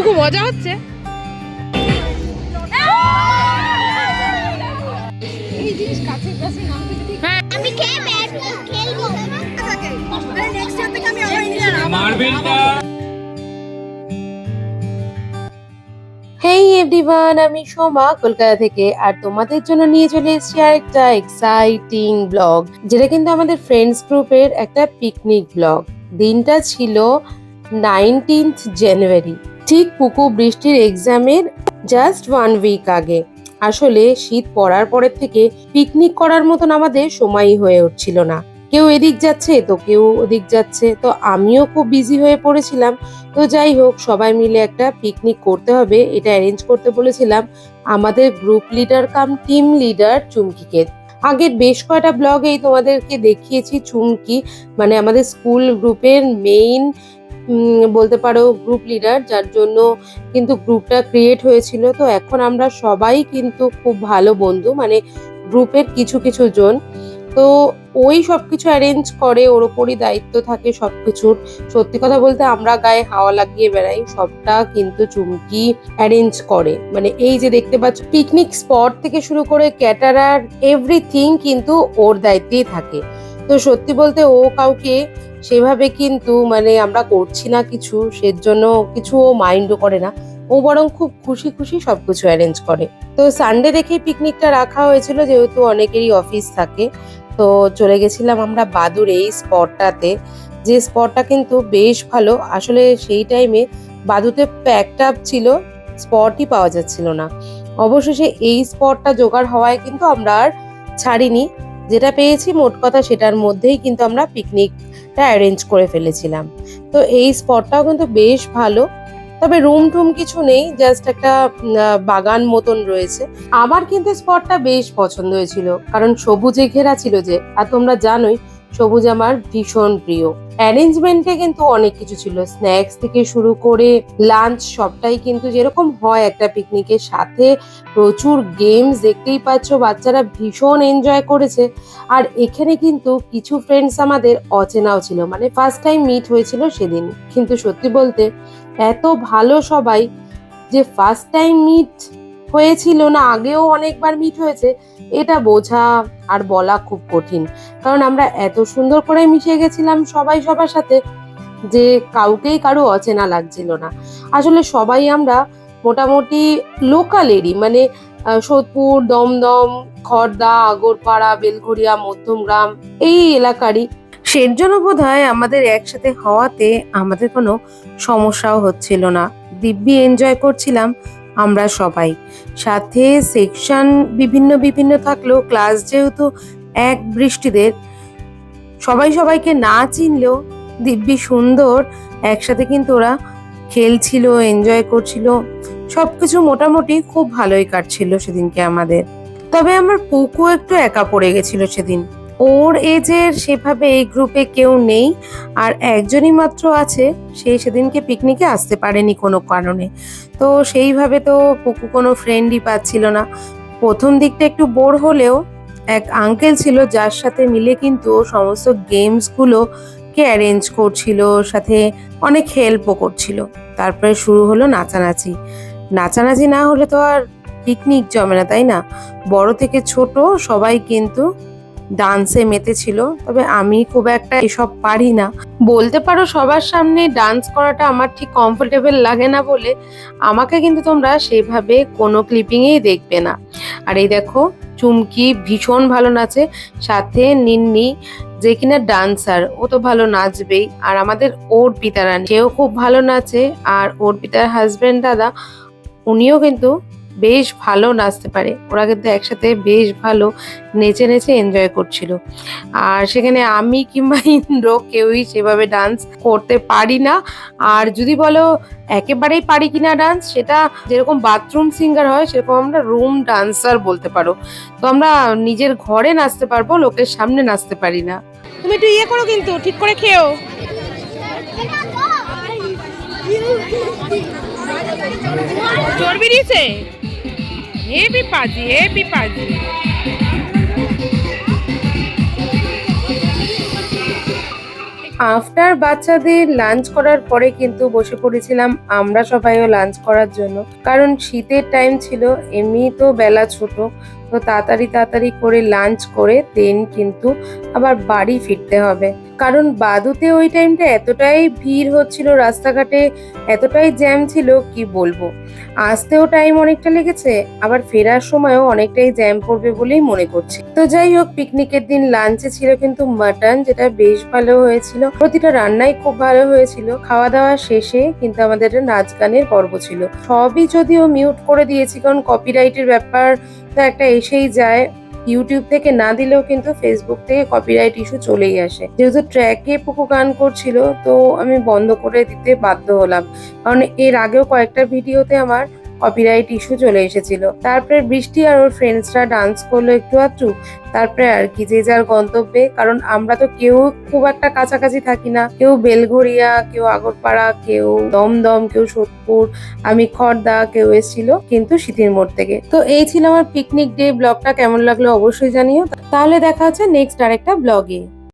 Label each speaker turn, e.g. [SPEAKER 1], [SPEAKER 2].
[SPEAKER 1] খুব মজা হচ্ছে? হ্যাঁ।
[SPEAKER 2] আমি খেয়ে ব্যাট খেলব। নেক্সট ইয়ার থেকে আমি
[SPEAKER 1] হেই এভরিওয়ান আমি সোমা কলকাতা থেকে আর তোমাদের জন্য নিয়ে চলে এসেছি আরেকটা এক্সাইটিং ব্লগ যেটা কিন্তু আমাদের ফ্রেন্ডস গ্রুপের একটা পিকনিক ব্লগ দিনটা ছিল নাইনটিন্থ জানুয়ারি ঠিক পুকু বৃষ্টির এক্সামের জাস্ট ওয়ান উইক আগে। আসলে শীত পড়ার পরের থেকে পিকনিক করার মতন আমাদের সময়ই হয়ে উঠছিল না। কেউ এদিক যাচ্ছে, তো কেউ ওদিক যাচ্ছে, তো আমিও খুব বিজি হয়ে পড়েছিলাম। তো যাই হোক, সবাই মিলে একটা পিকনিক করতে হবে, এটা অ্যারেঞ্জ করতে বলেছিলাম আমাদের group leader cum team leader চুমকিকে। আগের বেশ কয়টা ব্লগেই তোমাদেরকে দেখিয়েছি চুমকি মানে আমাদের স্কুল গ্রুপের মেইন বলতে পারো গ্রুপ লিডার যার জন্য কিন্তু গ্রুপটা ক্রিয়েট হয়েছিল। তো এখন আমরা সবাই কিন্তু খুব ভালো বন্ধু মানে গ্রুপের কিছু কিছু জন। তো ওই সব কিছু অ্যারেঞ্জ করে, ওর ওপরই দায়িত্ব থাকে সব কিছুর সত্যি কথা বলতে আমরা গায়ে হাওয়া লাগিয়ে বেড়াই, সবটা কিন্তু চুমকি অ্যারেঞ্জ করে। মানে এই যে দেখতে পাচ্ছ পিকনিক স্পট থেকে শুরু করে ক্যাটারার এভরিথিং কিন্তু ওর দায়িত্বেই থাকে। তো সত্যি বলতে ও কাউকে সেভাবে কিন্তু মানে আমরা করছি না কিছু, সেজন্য কিছু ও মাইন্ডও করে না। ও বরং খুব খুশি খুশি সবকিছু অ্যারেঞ্জ করে। তো সানডে দেখেই পিকনিকটা রাখা হয়েছিল, যেহেতু অনেকেরই অফিস থাকে। তো চলে গেছিলাম আমরা বাদুর এই স্পটটাতে যে স্পটটা কিন্তু বেশ ভালো। আসলে সেই টাইমে বাদুতে প্যাকড আপ ছিল স্পটই পাওয়া যাচ্ছিল না। অবশেষে এই স্পটটা জোগাড় হওয়ায় কিন্তু আমরা আর ছাড়িনি। যেটা পেয়েছি, মোট কথা সেটার মধ্যেই কিন্তু আমরা পিকনিকটা অ্যারেঞ্জ করে ফেলেছিলাম। তো এই স্পটটাও কিন্তু বেশ ভালো। তবে রুম টুম কিছু নেই জাস্ট একটা বাগান মতন রয়েছে। আমার কিন্তু স্পটটা বেশ পছন্দ হয়েছিল, কারণ সবুজে ঘেরা ছিল যে, আর তোমরা জানোই সবুজ আমার ভীষণ প্রিয়। অ্যারেঞ্জমেন্টে কিন্তু অনেক কিছু ছিল। স্ন্যাক্স থেকে শুরু করে লাঞ্চ সবটাই কিন্তু যেরকম হয় একটা পিকনিকের সাথে। প্রচুর গেমস দেখতেই পাচ্ছ, বাচ্চারা ভীষণ এনজয় করেছে। আর এখানে কিন্তু কিছু ফ্রেন্ডস আমাদের অচেনাও ছিল। মানে ফার্স্ট টাইম মিট হয়েছিল সেদিন। কিন্তু সত্যি বলতে, এত ভালো সবাই যে ফার্স্ট টাইম মিট হয়েছিল না, আগেও অনেকবার মিট হয়েছে, এটা বোঝা আর বলা খুব কঠিন। কারণ আমরা এত সুন্দর করে মিশে গেছিলাম সবাই সবার সাথে যে কাউকেই কারও অচেনা লাগছিল না। আসলে সবাই আমরা মোটামুটি লোকালেরই মানে সোদপুর, দমদম খড়দা আগরপাড়া বেলঘরিয়া মধ্যমগ্রাম, এই এলাকারই। সের জন্য বোধ হয় আমাদের একসাথে হওয়াতে আমাদের কোনো সমস্যাও হচ্ছিল না। দিব্যি এনজয় করছিলাম আমরা সবাই। সাথে সেকশন বিভিন্ন বিভিন্ন থাকলেও ক্লাস যেহেতু এক বৃষ্টিদের, সবাই সবাইকে না চিনলেও দিব্যি সুন্দর একসাথে কিন্তু ওরা খেলছিল এনজয় করছিল। সব কিছু মোটামুটি খুব ভালোই কাটছিল সেদিনকে আমাদের। তবে আমার পুকু একটু একা পড়ে গেছিল সেদিন। ওর এজের সেভাবে এই গ্রুপে কেউ নেই, আর একজনই মাত্র আছে, সে সেদিনকে পিকনিকে আসতে পারেনি কোনো কারণে। তো সেইভাবে তো পুকু কোনো ফ্রেন্ডই পাচ্ছিল না। প্রথম দিকটা একটু বোর হলেও এক আঙ্কেল ছিল যার সাথে মিলে কিন্তু সমস্ত গেমসগুলোকে অ্যারেঞ্জ করছিল সাথে অনেক হেল্পও করছিল। তারপরে শুরু হলো নাচানাচি। নাচানাচি না হলে তো আর পিকনিক জমে না, তাই না? বড় থেকে ছোট সবাই কিন্তু ডান্সে মেতেছিল, তবে আমি খুব একটা এসব পারি না। বলতে পারো সবার সামনে ডান্স করাটা আমার ঠিক কমফোর্টেবল লাগে না বলে আমাকে কিন্তু তোমরা সেভাবে কোনো ক্লিপিংয়েই দেখবে না। আর এই দেখো, চুমকি ভীষণ ভালো নাচে, সাথে নিন্নি যে কিনা ডান্সার, ও তো ভালো নাচবেই। আর আমাদের ওর পিতারা সেও খুব ভালো নাচে। আর ওর পিতার হাজবেন্ড দাদা, উনিও কিন্তু বেশ ভালো নাচতে পারে। ওরা কিন্তু একসাথে বেশ ভালো নেচে নেচে এনজয় করছিল। আর সেখানে আমি কিংবা ইন্দ্র কেউই সেভাবে ডান্স করতে পারি না। আর যদি বলো একেবারেই পারি কিনা ডান্স সেটা যেরকম বাথরুম সিঙ্গার হয়, সেরকম আমরা রুম ডান্সার বলতে পারো। তো আমরা নিজের ঘরে নাচতে পারব, লোকের সামনে নাচতে পারি না। তুমি একটু ইয়ে করো কিন্তু, ঠিক করে খেও চর্বি দিয়েছে হেবি পাজি হেবি পাজি। আফটার বাচ্চাদের লাঞ্চ করার পরে কিন্তু বসে পড়েছিলাম আমরা সবাইও লাঞ্চ করার জন্য। কারণ শীতের টাইম ছিল এমনি তো বেলা ছোট। তো তাড়াতাড়ি তাড়াতাড়ি করে লাঞ্চ করে দেন কিন্তু আবার বাড়ি ফিরতে হবে। কারণ বাদুতে ওই টাইমটা এতটাই ভিড় হচ্ছিল, রাস্তাঘাটে এতটাই জ্যাম ছিল, কি বলব? আসতেও টাইম অনেকটা লেগেছে, আবার ফেরার সময়ও অনেকটাই জ্যাম পড়বে বলেই মনে করছি। তো যাই হোক পিকনিকের দিন লাঞ্চে ছিল কিন্তু মাটন যেটা বেশ ভালো হয়েছিল। প্রতিটা রান্নাই খুব ভালো হয়েছিল। খাওয়া দাওয়া শেষে কিন্তু আমাদের নাচ গানের পর্ব ছিল। সবই যদিও মিউট করে দিয়েছি, কারণ কপিরাইটের ব্যাপার তো একটা এসেই যায়। ইউটিউব থেকে না দিলেও কিন্তু ফেসবুক থেকে কপিরাইট ইস্যু চলেই আসে। যেহেতু ট্র্যাকে পুকু গান করছিল, তো আমি বন্ধ করে দিতে বাধ্য হলাম। কারণ এর আগেও কয়েকটা ভিডিওতে আমার কপিরাইট ইস্যু চলে এসেছিল। তারপরে বৃষ্টি আর ওর ফ্রেন্ডসরা ডান্স করল একটু আধটু। তারপরে আর কি, যে যার গন্তব্যে। কারণ আমরা তো কেউ খুব একটা কাছাকাছি থাকি না। কেউ বেলঘরিয়া কেউ আগরপাড়া, কেউ দমদম, কেউ সোদপুর, আমি খড়দা কেউ এসেছিল, কিন্তু শীতের মোড় থেকে। তো এই ছিল আমার পিকনিক ডে ব্লগটা কেমন লাগল অবশ্যই জানিও। তাহলে দেখা হচ্ছে নেক্সট আরেকটা ব্লগে